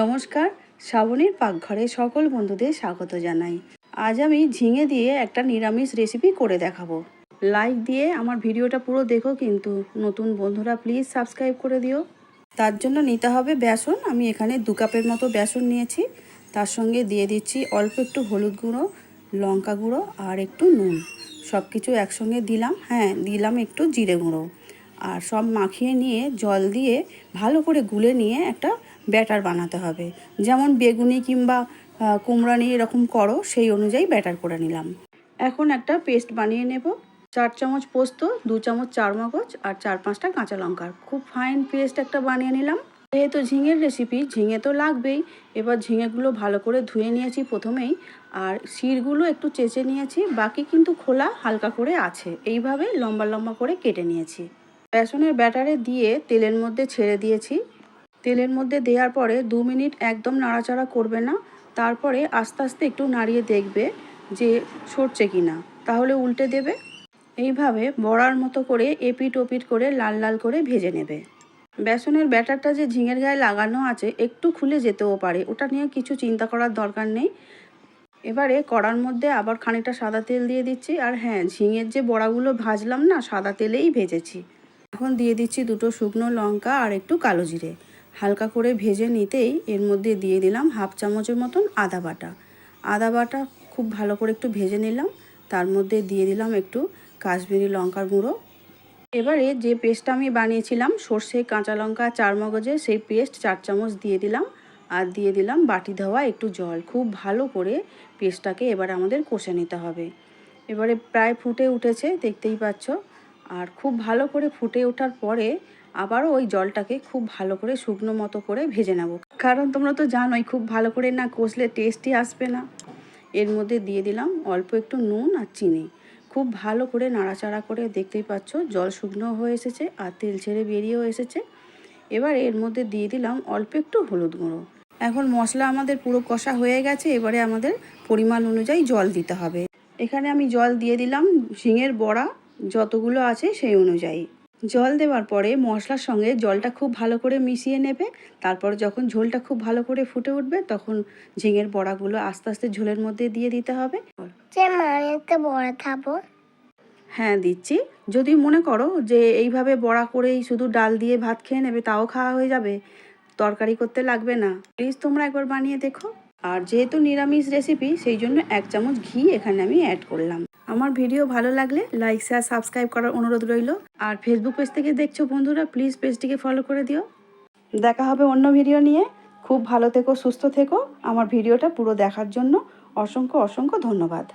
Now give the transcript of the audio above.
নমস্কার, শ্রাবণীর পাকঘরে সকল বন্ধুদের স্বাগত জানাই। আজ আমি ঝিঙে দিয়ে একটা নিরামিষ রেসিপি করে দেখাবো। লাইক দিয়ে আমার ভিডিওটা পুরো দেখো কিন্তু, নতুন বন্ধুরা প্লিজ সাবস্ক্রাইব করে দিও। তার জন্য নিতে হবে বেসন, আমি এখানে দু কাপের মতো বেসন নিয়েছি। তার সঙ্গে দিয়ে দিচ্ছি অল্প একটু হলুদ গুঁড়ো, লঙ্কা গুঁড়ো আর একটু নুন। সব কিছু একসঙ্গে দিলাম হ্যাঁ দিলাম একটু জিরে গুঁড়ো। আর সব মাখিয়ে নিয়ে জল দিয়ে ভালো করে গুলে নিয়ে একটা ব্যাটার বানাতে হবে। যেমন বেগুনি কিংবা আহ, কুমড়ানি এরকম করো সেই অনুযায়ী ব্যাটার করে নিলাম। এখন একটা পেস্ট বানিয়ে নেব। চার চামচ পোস্ত দু চামচ চার মগজ আর চার পাঁচটা কাঁচা লঙ্কার। খুব ফাইন পেস্ট একটা বানিয়ে নিলাম। যেহেতু ঝিঙের রেসিপি ঝিঙে তো লাগবেই। এবার ঝিঙেগুলো ভালো করে ধুয়ে নিয়েছি প্রথমেই। আর শিরগুলো একটু চেঁচে নিয়েছি বাকি কিন্তু খোলা হালকা করে আছে। এইভাবে লম্বা লম্বা করে কেটে নিয়েছি। বেসনের ব্যাটারে দিয়ে তেলের মধ্যে ছেড়ে দিয়েছি। তেলের মধ্যে দেওয়ার পরে দু মিনিট একদম নাড়াচাড়া করবে না, তারপরে আস্তে আস্তে একটু নাড়িয়ে দেখবে যে সরছে কি না। তাহলে উল্টে দেবে। এইভাবে বড়ার মতো করে এপিট ওপিট করে লাল লাল করে ভেজে নেবে। বেসনের ব্যাটারটা যে ঝিঙের গায়ে লাগানো আছে, একটু খুলে যেতেও পারে। ওটা নিয়ে কিছু চিন্তা করার দরকার নেই। এবারে কড়ার মধ্যে আবার খানিকটা সাদা তেল দিয়ে দিচ্ছি। আর হ্যাঁ ঝিঙের যে বড়াগুলো ভাজলাম না, সাদা তেলেই ভেজেছি। এখন দিয়ে দিচ্ছি দুটো শুকনো লঙ্কা আর একটু কালো জিরে। হালকা করে ভেজে নিতেই এর মধ্যে দিয়ে দিলাম হাফ চামচের মতন আদা বাটা। আদা বাটা খুব ভালো করে একটু ভেজে নিলাম, তার মধ্যে দিয়ে দিলাম একটু কাশ্মীরি লঙ্কার গুঁড়ো। এবারে যে পেস্টটা আমি বানিয়েছিলাম, সর্ষে, কাঁচা লঙ্কা, চার মগজে সেই পেস্ট চার চামচ দিয়ে দিলাম আর দিয়ে দিলাম বাটি ধোয়া একটু জল। খুব ভালো করে পেস্টটাকে এবার আমাদের কষে নিতে হবে। এবারে প্রায় ফুটে উঠেছে, দেখতেই পাচ্ছ। আর খুব ভালো করে ফুটে ওঠার পরে আবারও ওই জলটাকে খুব ভালো করে শুকনো মতো করে ভেজে নেব। কারণ তোমরা তো জানোই, খুব ভালো করে না কষলে টেস্টই আসবে না। এর মধ্যে দিয়ে দিলাম অল্প একটু নুন আর চিনি। খুব ভালো করে নাড়াচাড়া করে দেখতেই পাচ্ছ, জল শুকনো হয়ে এসেছে আর তেল ছেড়ে বেরিয়েও এসেছে। এবার এর মধ্যে দিয়ে দিলাম অল্প একটু হলুদ গুঁড়ো। এখন মশলা আমাদের পুরো কষা হয়ে গেছে, এবারে আমাদের পরিমাণ অনুযায়ী জল দিতে হবে। এখানে আমি জল দিয়ে দিলাম, ঝিঙের বড়া যতগুলো আছে সেই অনুযায়ী। জল দেওয়ার পরে মশলার সঙ্গে জলটা খুব ভালো করে মিশিয়ে নেবে। তারপর যখন ঝোলটা খুব ভালো করে ফুটে উঠবে তখন ঝিঙের বড়াগুলো আস্তে আস্তে ঝোলের মধ্যে দিয়ে দিতে হবে। খাব। হ্যাঁ দিচ্ছি। যদি মনে করো যে এইভাবে বড়া করেই শুধু ডাল দিয়ে ভাত খেয়ে নেবে তাও খাওয়া হয়ে যাবে। তরকারি করতে লাগবে না। প্লিজ তোমরা একবার বানিয়ে দেখো। আর যেহেতু নিরামিষ রেসিপি সেই জন্য এক চামচ ঘি এখানে আমি অ্যাড করলাম। আমার ভিডিও ভালো লাগলে লাইক শেয়ার সাবস্ক্রাইব করার অনুরোধ রইল। আর ফেসবুক পেজ থেকে দেখছ বন্ধুরা প্লিজ পেজটিকে ফলো করে দিও। দেখা হবে অন্য ভিডিও নিয়ে। খুব ভালো থেকো, সুস্থ থেকো। আমার ভিডিওটা পুরো দেখার জন্য অসংখ্য অসংখ্য ধন্যবাদ।